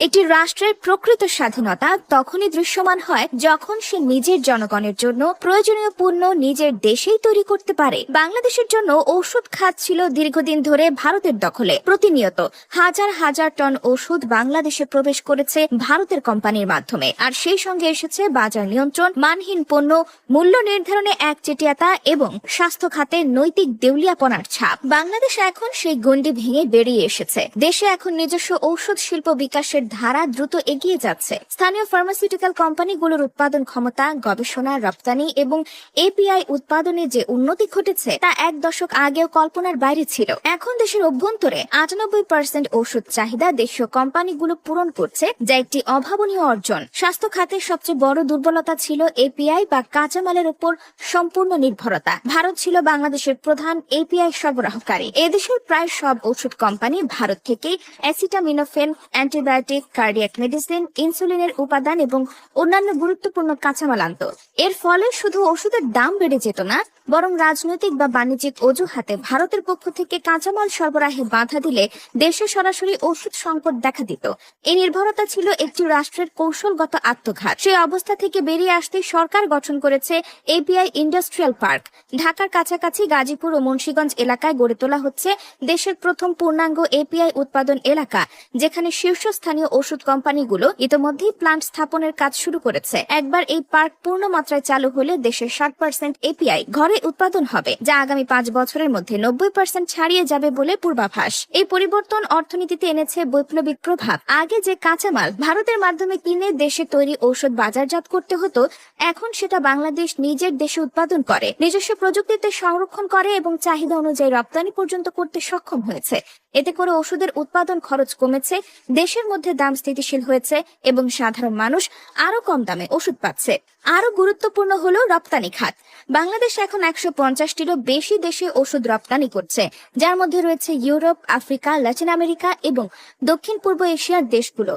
একটি রাষ্ট্রের প্রকৃত স্বাধীনতা তখনই দৃশ্যমান হয় যখন সে নিজের জনগণের জন্য প্রয়োজনীয় পণ্য নিজের দেশেই তৈরি করতে পারে। বাংলাদেশের জন্য ঔষধ খাত ছিল দীর্ঘদিন ধরে ভারতের দখলে। প্রতিনিয়ত হাজার হাজার টন ওষুধ বাংলাদেশে প্রবেশ করেছে ভারতের কোম্পানির মাধ্যমে। আর সেই সঙ্গে এসেছে বাজার নিয়ন্ত্রণ, মানহীন পণ্য, মূল্য নির্ধারণে একচেটিয়াতা এবং স্বাস্থ্য খাতে নৈতিক দেউলিয়াপনার ছাপ। বাংলাদেশ এখন সেই গণ্ডি ভেঙে বেরিয়ে এসেছে। দেশে এখন নিজস্ব ঔষধ শিল্প বিকাশের ধারা দ্রুত এগিয়ে যাচ্ছে। স্থানীয় ফার্মাসিউটিক্যাল কোম্পানিগুলোর উৎপাদন ক্ষমতা, গবেষণা, রপ্তানি এবং এপিআই উৎপাদনে যে উন্নতি ঘটেছে, তা এক দশক আগেও কল্পনার বাইরে ছিল। এখন দেশের অভ্যন্তরে আটানব্বই পার্সেন্ট ওষুধ চাহিদা দেশীয় কোম্পানিগুলো পূরণ করছে, যা একটি অভাবনীয় অর্জন। স্বাস্থ্য খাতের সবচেয়ে বড় দুর্বলতা ছিল এপিআই বা কাঁচামালের উপর সম্পূর্ণ নির্ভরতা। ভারত ছিল বাংলাদেশের প্রধান এপিআই সরবরাহকারী। এদেশের প্রায় সব ওষুধ কোম্পানি ভারত থেকেই অ্যাসিটামিনোফেন, অ্যান্টিবায়োটিক কার্ডিয়াক মেডিসিন ইনসুলিনের উপাদান এবং অন্যান্য গুরুত্বপূর্ণ কাঁচামাল আনত এর ফলে শুধু ওষুধের দাম বেড়ে যেত না বরং রাজনৈতিক বা বাণিজ্যিক অজুহাতে ভারতের পক্ষ থেকে কাঁচামাল সরবরাহে বাধা দিলে দেশে সরাসরি ওষুধ সংকট দেখা দিত। এই নির্ভরতা ছিল একটি রাষ্ট্রের কৌশলগত আত্মঘাত। সেই অবস্থা থেকে বেরিয়ে আসতে সরকার গঠন করেছে এপিআই ইন্ডাস্ট্রিয়াল পার্ক। ঢাকার কাছাকাছি গাজীপুর ও মুন্সীগঞ্জ এলাকায় গড়ে তোলা হচ্ছে দেশের প্রথম পূর্ণাঙ্গ এপিআই উৎপাদন এলাকা, যেখানে শীর্ষস্থানীয় ওষুধ কোম্পানিগুলো ইতোমধ্যেই প্লান্ট স্থাপনের কাজ শুরু করেছে। একবার এই পার্ক পূর্ণ মাত্রায় চালু হলে দেশের ষাট পার্সেন্ট এপিআই ঘরে উৎপাদন হবে, যা আগামী পাঁচ বছরের মধ্যে নব্বই পার্সেন্ট ছাড়িয়ে যাবে বলে পূর্বাভাস। এই পরিবর্তন অর্থনীতিতে এনেছে বৈপ্লবিক প্রভাব। আগে যে কাঁচামাল ভারতের মাধ্যমে কিনে দেশে তৈরি ঔষধ বাজারজাত করতে হতো, এখন সেটা বাংলাদেশ নিজের দেশে উৎপাদন করে, নিজস্ব প্রযুক্তিতে সংরক্ষণ করে এবং চাহিদা অনুযায়ী রপ্তানি পর্যন্ত করতে সক্ষম হয়েছে। এতে করে ওষুধের উৎপাদন খরচ কমেছে, দেশের মধ্যে দাম স্থিতিশীল হয়েছে এবং সাধারণ মানুষ আরও কম দামে ওষুধ পাচ্ছে। আরও গুরুত্বপূর্ণ হলো রপ্তানি খাত। বাংলাদেশ এখন একশো পঞ্চাশটিরও বেশি দেশে ওষুধ রপ্তানি করছে, যার মধ্যে রয়েছে ইউরোপ, আফ্রিকা, লাতিন আমেরিকা এবং দক্ষিণ পূর্ব এশিয়ার দেশগুলো।